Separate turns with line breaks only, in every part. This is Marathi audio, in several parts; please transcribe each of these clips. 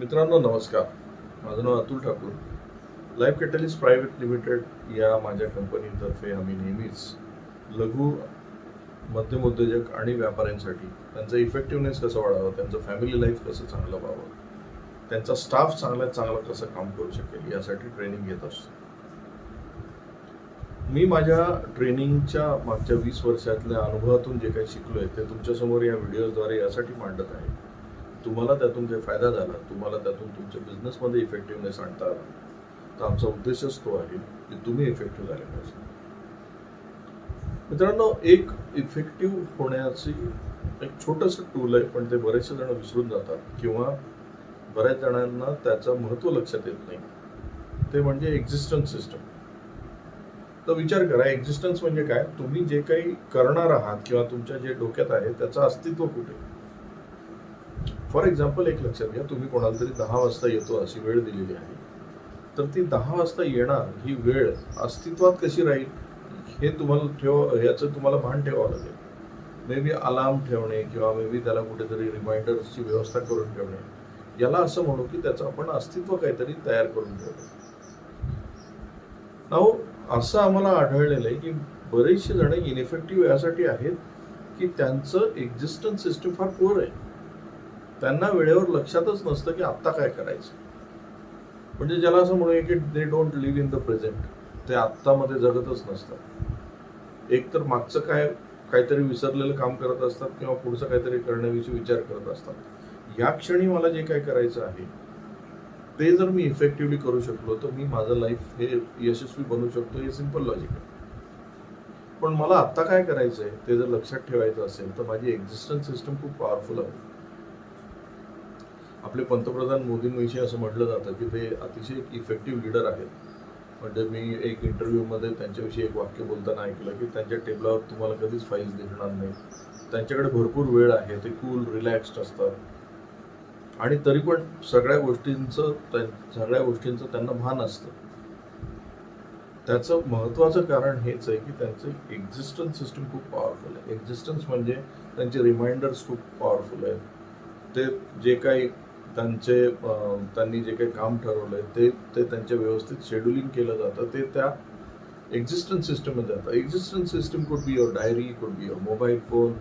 मित्रांनो नमस्कार. माझं नाव Atul Thakur. Life catalyst private limited या माझ्या कंपनीतर्फे आम्ही नेहमीच लघु मध्यम उद्योजक आणि व्यापाऱ्यांसाठी त्यांचा इफेक्टिव्हनेस कसं वाढावं त्यांचं फॅमिली लाईफ कसं चांगलं व्हावं त्यांचा स्टाफ चांगल्यात चांगलं कसं काम करू शकेल यासाठी ट्रेनिंग घेत असतो. मी माझ्या ट्रेनिंगच्या मागच्या वीस वर्षातल्या अनुभवातून जे काही शिकलो आहे ते तुमच्यासमोर या व्हिडिओद्वारे यासाठी मांडत आहे. तुम्हाला त्यातून काही फायदा झाला तुम्हाला त्यातून तुमच्या बिझनेसमध्ये इफेक्टिव्हनेस आणता आला. तर आमचा उद्देशच तो आहे की तुम्ही इफेक्टिव्ह झाले पाहिजे. मित्रांनो एक इफेक्टिव्ह होण्याची एक छोटंसं टूल आहे पण ते बरेचसे जण विसरून जातात किंवा बऱ्याच जणांना त्याचं महत्त्व लक्षात येत नाही. ते म्हणजे एक्झिस्टन्स सिस्टम तर विचार करा एक्झिस्टन्स म्हणजे काय? तुम्ही जे काही करणार आहात किंवा तुमच्या जे डोक्यात आहे त्याचं अस्तित्व कुठे? फॉर एक्झाम्पल एक लक्षात घ्या तुम्ही कोणाला तरी दहा वाजता येतो अशी वेळ दिलेली आहे. तर ती दहा वाजता येणार ही वेळ अस्तित्वात कशी राहील हे तुम्हाला ठेव याचं तुम्हाला भान ठेवावं लागेल. मे बी अलार्म ठेवणे किंवा मे बी त्याला कुठेतरी रिमाइंडर्सची व्यवस्था करून ठेवणे. याला असं म्हणू की त्याचं आपण अस्तित्व काहीतरी तयार करून ठेवलं नाव असं आम्हाला आढळलेलं आहे की बरेचसे जण इनइफेक्टिव्ह यासाठी आहेत की त्यांचं एक्झिस्टन्स सिस्टम फार पुअर आहे. त्यांना वेळेवर लक्षातच नसतं की आत्ता काय करायचं. म्हणजे ज्याला असं म्हणूया की they don't live in the present ते आत्तामध्ये जगतच नसतात. एक तर मागचं काय काहीतरी विसरलेलं काम करत असतात किंवा पुढचं काहीतरी करण्याविषयी विचार करत असतात. या क्षणी मला जे काय करायचं आहे ते जर मी इफेक्टिव्हली करू शकलो तर मी माझं लाईफ हे यशस्वी बनवू शकतो हे सिंपल लॉजिक आहे. पण मला आत्ता काय करायचं आहे ते जर लक्षात ठेवायचं असेल तर माझी एक्झिस्टन्स सिस्टम खूप पॉवरफुल आहे. आपले पंतप्रधान मोदींविषयी असं म्हटलं जातं की ते अतिशय इफेक्टिव्ह लीडर आहेत. म्हणजे मी एक इंटरव्ह्यूमध्ये त्यांच्याविषयी एक वाक्य बोलताना ऐकलं की त्यांच्या टेबलावर तुम्हाला कधीच फाईल्स दिसणार नाही त्यांच्याकडे भरपूर वेळ आहे ते कूल रिलॅक्स्ड असतात. आणि तरी पण सगळ्या गोष्टींचं त्या- सगळ्या गोष्टींचं त्यांना भान असतं. त्याचं महत्त्वाचं कारण हेच आहे की त्यांचं एक्झिस्टन्स सिस्टम खूप पॉवरफुल आहे. एक्झिस्टन्स म्हणजे त्यांचे रिमाइंडर्स खूप पॉवरफुल आहेत. ते जे काही त्यांचे त्यांनी जे काही काम ठरवलं आहे ते ते त्यांच्या व्यवस्थित शेड्युलिंग केलं जातं. ते त्या एक्झिस्टन्स सिस्टममध्ये जातं एक्झिस्टन्स सिस्टम कुड be your diary could be your mobile phone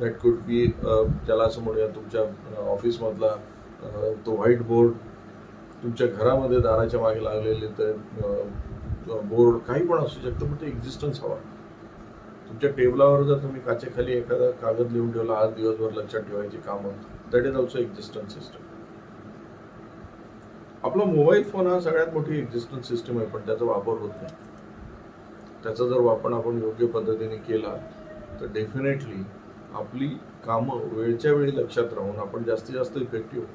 that could be ज्याला असं म्हणूया तुमच्या ऑफिसमधला तो व्हाईट बोर्ड तुमच्या घरामध्ये दाराच्या मागे लागलेले ते बोर्ड काही पण असू शकतं पण ते एक्झिस्टन्स हवा. तुमच्या टेबलावर जर तुम्ही काचेखाली एखादा कागद लिहून ठेवला आज दिवसभर लक्षात ठेवायची कामं that is also existence system आपला मोबाईल फोन हा सगळ्यात मोठी एक्झिस्टन्स सिस्टम आहे पण त्याचा वापर होत नाही. त्याचा जर वापर आपण योग्य पद्धतीने केला तर डेफिनेटली आपली कामं वेळच्या वेळी लक्षात राहून आपण जास्तीत जास्त इफेक्टिव्ह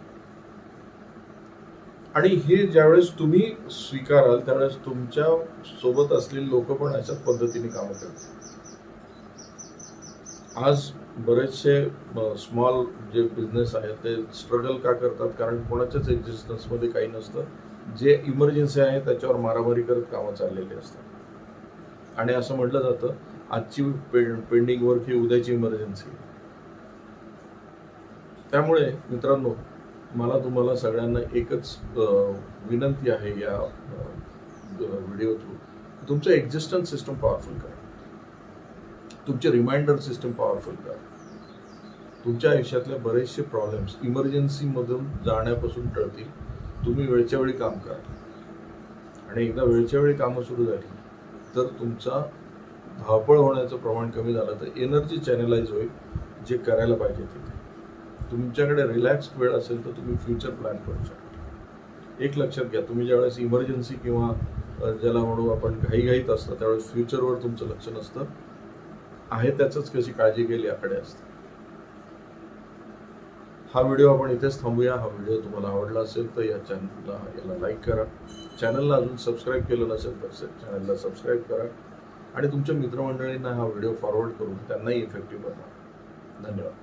आणि हे ज्यावेळेस तुम्ही स्वीकाराल त्यावेळेस तुमच्यासोबत असलेली लोक पण अशाच पद्धतीने कामं करतात. आज बरेचसे स्मॉल जे बिझनेस आहेत ते स्ट्रगल का करतात? कारण कोणाच्याच एक्झिस्टन्समध्ये काही नसतं. जे इमर्जन्सी आहे त्याच्यावर मारामारी करत कामं चाललेली असतात. आणि असं म्हटलं जातं आजची पेंडिंग वर्क ही उद्याची इमर्जन्सी त्यामुळे मित्रांनो मला तुम्हाला सगळ्यांना एकच विनंती आहे या व्हिडिओ थ्रू तुमचं एक्झिस्टन्स सिस्टम पॉवरफुल करा. तुमचे रिमाइंडर सिस्टम पॉवरफुल करा. तुमच्या आयुष्यातले बरेचसे प्रॉब्लेम्स इमर्जन्सीमधून जाण्यापासून टळतील. तुम्ही वेळच्या वेळी काम करा. आणि एकदा वेळच्या वेळी कामं सुरू झाली तर तुमचा धावपळ होण्याचं प्रमाण कमी झालं तर एनर्जी चॅनलाइज होईल जे करायला पाहिजे तिथे तुमच्याकडे रिलॅक्स वेळ असेल तर तुम्ही फ्युचर प्लॅन करू शकता. एक लक्षात घ्या तुम्ही ज्यावेळेस इमर्जन्सी किंवा ज्याला म्हणू आपण घाईघाईत असतं त्यावेळेस फ्युचरवर तुमचं लक्ष नसतं. आहे त्याचंच कशी काळजी केली याकडे असते. हा व्हिडिओ आपण इथेच थांबूया. हा व्हिडिओ तुम्हाला आवडला असेल तर या चॅनलला याला लाईक करा. चॅनलला अजून सबस्क्राईब केलं नसेल तर चॅनलला सबस्क्राईब करा. आणि तुमच्या मित्रमंडळींना हा व्हिडिओ फॉरवर्ड करून त्यांनाही इफेक्टिव्ह बनवा. धन्यवाद.